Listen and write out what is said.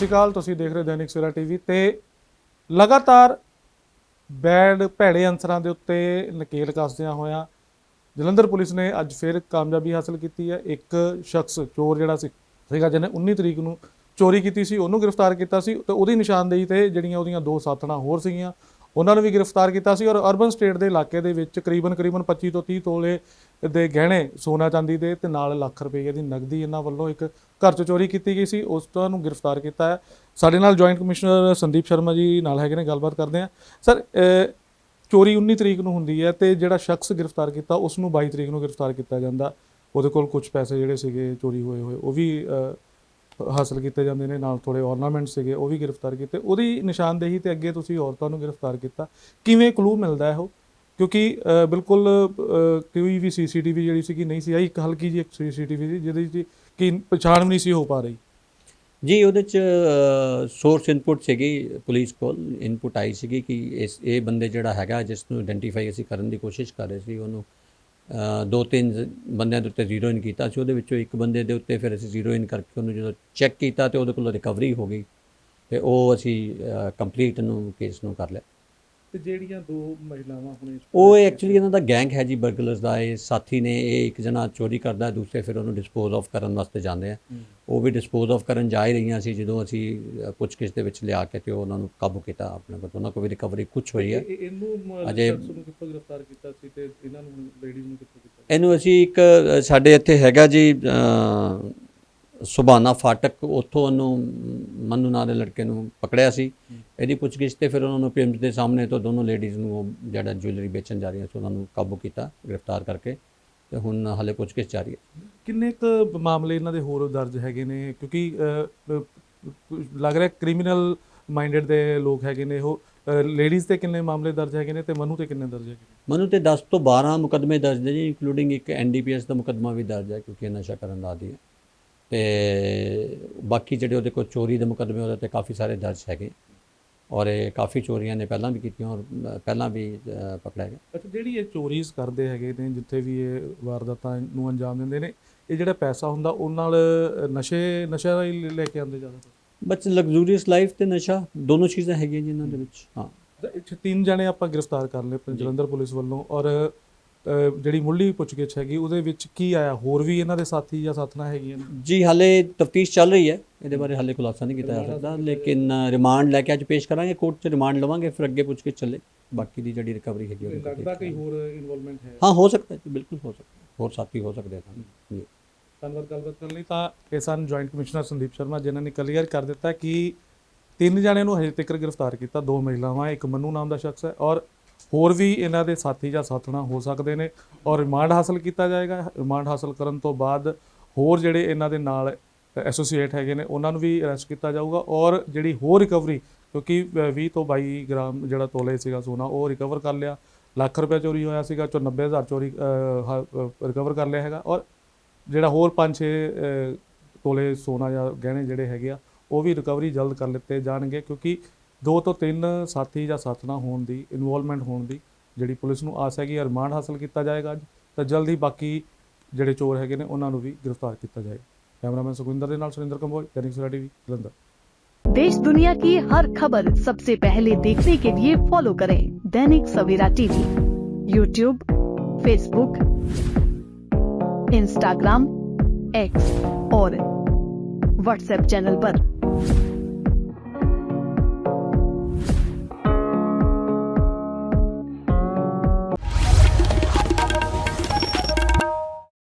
ਸ਼੍ਰੀ ਅਕਾਲ, ਤੁਸੀਂ ਦੇਖ ਰਹੇ ਹੋ ਦੈਨਿਕ ਸਵੇਰਾ ਟੀਵੀ ਤੇ ਲਗਾਤਾਰ ਬੈਡ ਭੈੜੇ ਅੰਸਰਾਂ ਦੇ ਉੱਤੇ ਨਕੇਲ ਕੱਸਦਿਆਂ ਹੋਇਆਂ ਜਲੰਧਰ ਪੁਲਿਸ ਨੇ ਅੱਜ ਫਿਰ ਕਾਮਯਾਬੀ ਹਾਸਲ ਕੀਤੀ ਹੈ। ਇੱਕ ਸ਼ਖਸ ਚੋਰ ਜਿਹੜਾ ਸੀ, ਸੀਗਾ, ਜਿਹਨੇ 19 ਤਰੀਕ ਨੂੰ ਚੋਰੀ ਕੀਤੀ ਸੀ, ਉਹਨੂੰ ਗ੍ਰਿਫਤਾਰ ਕੀਤਾ ਸੀ ਤੇ ਉਹਦੀ ਨਿਸ਼ਾਨਦੇਹੀ ਤੇ ਜਿਹੜੀਆਂ ਉਹਦੀਆਂ ਦੋ ਸਾਥਣਾਂ ਹੋਰ ਸੀਗੀਆਂ ਉਹਨਾਂ ਨੂੰ ਵੀ ਗ੍ਰਿਫਤਾਰ ਕੀਤਾ ਸੀ ਔਰ ਅਰਬਨ ਸਟੇਟ ਦੇ ਇਲਾਕੇ ਦੇ ਵਿੱਚ ਕਰੀਬਨ ਕਰੀਬਨ 25 ਤੋਂ 30 ਤੋਲੇ ਦੇ ਗਹਿਣੇ ਸੋਨਾ ਚਾਂਦੀ ਦੇ ਤੇ ਨਾਲ ਲੱਖ ਰੁਪਏ ਦੀ ਨਗਦੀ ਇਹਨਾਂ ਵੱਲੋਂ ਇੱਕ ਘਰ 'ਚ ਚੋਰੀ ਕੀਤੀ ਗਈ ਸੀ। ਉਸ ਤੋਂ ਨੂੰ ਗ੍ਰਿਫਤਾਰ ਕੀਤਾ ਹੈ। ਸਾਡੇ ਨਾਲ ਜੁਆਇੰਟ ਕਮਿਸ਼ਨਰ ਸੰਦੀਪ ਸ਼ਰਮਾ ਜੀ ਨਾਲ ਹੈਗੇ ਨੇ, ਗੱਲਬਾਤ ਕਰਦੇ ਆ ਸਰ ਚੋਰੀ 19 ਤਰੀਕ ਨੂੰ ਹੁੰਦੀ ਹੈ ਤੇ ਜਿਹੜਾ ਸ਼ਖਸ ਗ੍ਰਿਫਤਾਰ ਕੀਤਾ, ਉਸ ਨੂੰ 22 ਤਰੀਕ ਨੂੰ ਗ੍ਰਿਫਤਾਰ ਕੀਤਾ ਜਾਂਦਾ। ਉਹਦੇ ਕੋਲ ਕੁਝ ਪੈਸੇ ਜਿਹੜੇ ਸੀਗੇ ਚੋਰੀ ਹੋਏ ਹੋਏ, ਉਹ ਵੀ ਹਾਸਲ ਕੀਤੇ ਜਾਂਦੇ ਨੇ, ਨਾਲ ਥੋੜੇ ornament ਸੀਗੇ, ਉਹ ਵੀ ਗ੍ਰਿਫਤਾਰ ਕੀਤੇ। ਉਹਦੀ ਨਿਸ਼ਾਨਦੇਹੀ ਤੇ ਅੱਗੇ ਤੁਸੀਂ ਔਰਤਾਂ ਨੂੰ ਗ੍ਰਿਫਤਾਰ ਕੀਤਾ। ਕਿਵੇਂ ਕਲੂ ਮਿਲਦਾ ਹੈ ਉਹ ਕਿਉਂਕਿ ਬਿਲਕੁਲ ਕੋਈ ਵੀ ਸੀਸੀਟੀਵੀ ਜਿਹੜੀ ਸੀਗੀ ਨਹੀਂ ਸੀ ਆਈ, ਇੱਕ ਹਲਕੀ ਜਿਹੀ ਇੱਕ ਸੀਸੀਟੀਵੀ ਸੀ, ਜਿਹਦੇ ਵਿੱਚ ਕਿ ਪਛਾਣ ਵੀ ਨਹੀਂ ਸੀ ਹੋ ਪਾ ਰਹੀ। ਜੀ, ਉਹਦੇ ਚ ਸੋਰਸ ਇਨਪੁਟ ਸੀਗੀ ਪੁਲਿਸ ਕੋਲ। ਇਨਪੁਟ ਆਈ ਸੀਗੀ ਕਿ ਇਸ, ਇਹ ਬੰਦੇ ਜਿਹੜਾ ਹੈਗਾ, ਜਿਸ ਨੂੰ ਆਇਡੈਂਟੀਫਾਈ ਅਸੀਂ ਕਰਨ ਦੀ ਕੋਸ਼ਿਸ਼ ਕਰ ਰਹੇ ਸੀ, ਉਹਨੂੰ ਦੋ ਤਿੰਨ ਬੰਦਿਆਂ ਦੇ ਉੱਤੇ ਜ਼ੀਰੋ ਇਨ ਕੀਤਾ ਸੀ, ਉਹਦੇ ਵਿੱਚੋਂ ਇੱਕ ਬੰਦੇ ਦੇ ਉੱਤੇ ਫਿਰ ਅਸੀਂ ਜ਼ੀਰੋ ਇਨ ਕਰਕੇ ਉਹਨੂੰ ਜਦੋਂ ਚੈੱਕ ਕੀਤਾ ਤੇ ਉਹਦੇ ਕੋਲੋਂ ਰਿਕਵਰੀ ਹੋ ਗਈ ਤੇ ਉਹ ਅਸੀਂ ਕੰਪਲੀਟ ਨੂੰ ਕੇਸ ਨੂੰ ਕਰ ਲਿਆ। ਤੇ ਜਿਹੜੀਆਂ ਦੋ ਮਹਿਲਾਵਾਂ ਹੁਣ ਉਹ ਐਕਚੁਅਲੀ ਇਹਨਾਂ ਦਾ ਗੈਂਗ ਹੈ ਜੀ ਬਰਗਲਰਸ ਦਾ ਇਹ ਸਾਥੀ ਨੇ ਇਹ ਇੱਕ ਜਣਾ ਚੋਰੀ ਕਰਦਾ ਹੈ, ਦੂਸਰੇ ਫਿਰ ਉਹਨੂੰ ਡਿਸਪੋਜ਼ ਆਫ ਕਰਨ ਵਾਸਤੇ ਜਾਂਦੇ ਆ। ਉਹ ਵੀ ਡਿਸਪੋਜ਼ ਆਫ ਕਰਨ ਜਾ ਹੀ ਰਹੀਆਂ ਸੀ ਜਦੋਂ ਅਸੀਂ ਪੁੱਛਗਿੱਛ ਦੇ ਵਿੱਚ ਲਿਆ ਕੇ ਤੇ ਉਹਨਾਂ ਨੂੰ ਕਾਬੂ ਕੀਤਾ ਆਪਣੇ ਕੋਲ। ਉਹਨਾਂ ਕੋਲ ਵੀ ਰਿਕਵਰੀ ਕੁਝ ਹੋਈ ਹੈ ਇਹਨੂੰ ਅਜੇ- ਸ਼ਖਸ ਨੂੰ ਕਿੱਥੋਂ ਗ੍ਰਿਫਤਾਰ ਕੀਤਾ ਸੀ ਤੇ ਇਹਨਾਂ ਨੂੰ ਲੇਡੀਜ਼ ਨੂੰ ਕਿੱਥੋਂ ਕੀਤਾ ਇਹਨੂੰ ਅਸੀਂ ਇੱਕ ਅ, ਸਾਡੇ ਇੱਥੇ ਹੈਗਾ ਜੀ ਸੁਬਾਨਾ ਫਾਟਕ ਉੱਥੋਂ ਉਹਨੂੰ ਮੰਨੂ ਨਾਂ ਦੇ ਲੜਕੇ ਨੂੰ ਪਕੜਿਆ ਸੀ। ਇਹਦੀ ਪੁੱਛਗਿੱਛ ਤੇ ਫਿਰ ਉਹਨਾਂ ਨੂੰ ਪਿੰਡ ਦੇ ਸਾਹਮਣੇ ਤੋਂ ਦੋਨੋਂ ਲੇਡੀਜ਼ ਨੂੰ ਉਹ ਜਿਹੜਾ ਜੁਐਲਰੀ ਵੇਚਣ ਜਾ ਰਹੀਆਂ ਸੀ ਉਹਨਾਂ ਨੂੰ ਕਾਬੂ ਕੀਤਾ ਗ੍ਰਿਫਤਾਰ ਕਰਕੇ ਤੇ ਹੁਣ ਹਾਲੇ ਪੁੱਛਗਿੱਛ ਜਾਰੀ ਹੈ। ਕਿੰਨੇ ਕੁ ਮਾਮਲੇ ਇਹਨਾਂ ਦੇ ਹੋਰ ਦਰਜ ਹੈਗੇ ਨੇ? ਕਿਉਂਕਿ ਅਹ, ਅਹ, ਲੱਗ ਰਿਹਾ ਕ੍ਰਿਮੀਨਲ ਮਾਈਂਡਡ ਦੇ ਲੋਕ ਹੈਗੇ ਨੇ ਉਹ ਲੇਡੀਜ਼ ਤੇ ਕਿੰਨੇ ਮਾਮਲੇ ਦਰਜ ਹੈਗੇ ਨੇ ਤੇ ਮਨੂ ਤੇ ਕਿੰਨੇ ਦਰਜ ਹੈਗੇ ਨੇ? ਮਨੂ ਤੇ 10 ਤੋਂ 12 ਮੁਕਦਮੇ ਦਰਜ ਨੇ ਜੀ ਇਨਕਲੂਡਿੰਗ ਇੱਕ ਐਨਡੀਪੀਐਸ ਦਾ ਮੁਕਦਮਾ ਵੀ ਦਰਜ ਹੈ ਕਿਉਂਕਿ ਇਹ ਨਸ਼ਾ ਕਰਨ ਦਾ ਆਦੀ ਹੈ। ਤੇ ਬਾਕੀ ਜਿਹੜੇ ਉਹਦੇ ਕੋਲ ਚੋਰੀ ਦੇ ਮੁਕਦਮੇ ਉਹਦੇ ਤੇ ਕਾਫੀ ਸਾਰੇ ਦਰਜ ਹੈਗੇ। ਔਰ ਇਹ ਕਾਫੀ ਚੋਰੀਆਂ ਨੇ ਪਹਿਲਾਂ ਵੀ ਕੀਤੀਆਂ ਔਰ ਪਹਿਲਾਂ ਵੀ ਪਕੜਿਆ ਗਿਆ। ਅੱਛਾ ਜਿਹੜੀ ਇਹ ਚੋਰੀਜ਼ ਕਰਦੇ ਹੈਗੇ ਨੇ ਜਿੱਥੇ ਵੀ ਇਹ ਵਾਰਦਾਤਾਂ ਨੂੰ ਅੰਜਾਮ ਦਿੰਦੇ ਨੇ ਇਹ ਜਿਹੜਾ ਪੈਸਾ ਹੁੰਦਾ ਉਹ ਨਾਲ ਨਸ਼ੇ ਨਸ਼ਾ ਹੀ ਲੈ ਕੇ ਆਉਂਦੇ ਜ਼ਿਆਦਾ ਬਸ ਲਗਜ਼ੂਰੀਅਸ ਲਾਈਫ ਤੇ ਨਸ਼ਾ ਦੋਨੋਂ ਚੀਜ਼ਾਂ ਹੈਗੀਆਂ ਜੀ ਇਹਨਾਂ ਦੇ ਵਿੱਚ ਹਾਂ। ਤਿੰਨ ਜਣੇ ਆਪਾਂ ਗ੍ਰਿਫਤਾਰ ਕਰ ਲਏ ਜਲੰਧਰ ਪੁਲਿਸ ਵੱਲੋਂ ਔਰ ਜਿਹੜੀ ਮੁੱਢਲੀ ਪੁੱਛਗਿੱਛ ਹੈਗੀ ਉਹਦੇ ਵਿੱਚ ਕੀ ਆਇਆ? ਹੋਰ ਵੀ ਇਹਨਾਂ ਦੇ ਸਾਥੀ ਜਾਂ ਸਾਥਣਾਂ ਹੈਗੀਆਂ ਨੇ? ਜੀ ਹਾਲੇ ਤਫਤੀਸ਼ ਚੱਲ ਰਹੀ ਹੈ। ਇਹਦੇ ਬਾਰੇ ਹਾਲੇ ਖੁਲਾਸਾ ਨਹੀਂ ਕੀਤਾ ਜਾ ਸਕਦਾ ਲੇਕਿਨ ਰਿਮਾਂਡ ਲੈ ਕੇ ਅੱਜ ਪੇਸ਼ ਕਰਾਂਗੇ ਕੋਰਟ 'ਚ ਰਿਮਾਂਡ ਲਵਾਂਗੇ ਫਿਰ ਅੱਗੇ ਪੁੱਛ ਕੇ ਚੱਲੇ। ਬਾਕੀ ਦੀ ਜਿਹੜੀ ਰਿਕਵਰੀ ਹੈਗੀ ਉਹਦੇ ਲੱਗਦਾ ਕੋਈ ਹੋਰ ਇਨਵੋਲਵਮੈਂਟ ਹੈ? ਹਾਂ ਹੋ ਸਕਦਾ ਹੈ ਬਿਲਕੁਲ ਹੋ ਸਕਦਾ। ਹੋਰ ਸਾਥੀ ਹੋ ਸਕਦੇ ਹਨ ਜੀ। ਧੰਨਵਾਦ ਗੱਲਬਾਤ ਕਰਨ ਲਈ। ਤਾਂ ਇਹ ਸਨ ਜੁਆਇੰਟ ਕਮਿਸ਼ਨਰ ਸੰਦੀਪ ਸ਼ਰਮਾ ਜਿਨ੍ਹਾਂ ਨੇ ਕਲੀਅਰ ਕਰ ਦਿੱਤਾ ਕਿ ਤਿੰਨ ਜਣਿਆਂ ਨੂੰ ਹਜੇ ਤੱਕ ਗ੍ਰਿਫਤਾਰ ਕੀਤਾ ਦੋ ਮਹਿਲਾਵਾਂ ਇੱਕ ਮੰਨੂ ਨਾਮ ਦਾ ਸ਼ਖਸ ਹੈ ਔਰ ਹੋਰ ਵੀ ਇਹਨਾਂ ਦੇ ਸਾਥੀ ਜਾਂ ਸਾਥਣਾ ਹੋ ਸਕਦੇ ਨੇ ਔਰ ਰਿਮਾਂਡ ਹਾਸਲ ਕੀਤਾ ਜਾਏਗਾ। ਰਿਮਾਂਡ ਹਾਸਲ ਕਰਨ ਤੋਂ ਬਾਅਦ ਹੋਰ ਜਿਹੜੇ ਇਹਨਾਂ ਦੇ ਨਾਲ ਐਸੋਸੀਏਟ ਹੈਗੇ ਨੇ ਉਹਨਾਂ ਨੂੰ ਵੀ ਅਰੈਸਟ ਕੀਤਾ ਜਾਊਗਾ ਔਰ ਜਿਹੜੀ ਹੋਰ ਰਿਕਵਰੀ ਕਿਉਂਕਿ ਅ, 20 ਤੋਂ 22 ਗ੍ਰਾਮ ਜਿਹੜਾ ਤੋਲੇ ਸੀਗਾ ਸੋਨਾ ਉਹ ਰਿਕਵਰ ਕਰ ਲਿਆ। ਲੱਖ ਰੁਪਏ ਚੋਰੀ ਹੋਇਆ ਸੀਗਾ ਚੋਂ 90000 ਚੋਰੀ ਰਿਕਵਰ ਕਰ ਲਿਆ ਹੈਗਾ ਔਰ ਜਿਹੜਾ ਹੋਰ 5-6 ਤੋਲੇ ਸੋਨਾ ਜਾਂ ਗਹਿਣੇ ਜਿਹੜੇ ਹੈਗੇ ਆ ਉਹ ਵੀ ਰਿਕਵਰੀ ਜਲਦ ਕਰ ਲਿੱਤੇ ਜਾਣਗੇ ਕਿਉਂਕਿ ਦੋ ਤੋਂ ਤਿੰਨ ਸਾਥੀ ਜਾਂ ਸਾਥਣਾ ਹੋਣ ਦੀ ਇਨਵੋਲਵਮੈਂਟ ਹੋਣ ਦੀ ਜਿਹੜੀ ਪੁਲਿਸ ਨੂੰ ਆਸ ਹੈਗੀ ਹੈ ਰਿਮਾਂਡ ਹਾਸਲ ਕੀਤਾ ਜਾਏਗਾ ਅੱਜ ਤਾਂ ਜਲਦ ਹੀ ਬਾਕੀ ਜਿਹੜੇ ਚੋਰ ਹੈਗੇ ਨੇ ਉਹਨਾਂ ਨੂੰ ਵੀ ਗ੍ਰਿਫਤਾਰ ਕੀਤਾ ਜਾਏਗਾ ਕੈਮਰਾਮੈਨ ਸੁਖਵਿੰਦਰ ਦੇ ਨਾਲ ਸੁਰਿੰਦਰ ਕੰਬੋਜ ਦੈਨਿਕ ਸਵੇਰਾ ਟੀਵੀ ਜਲੰਧਰ देश दुनिया की हर खबर सबसे पहले देखने के लिए फॉलो करें Dainik Savera TV YouTube Facebook Instagram X और व्हाट्सएप चैनल पर।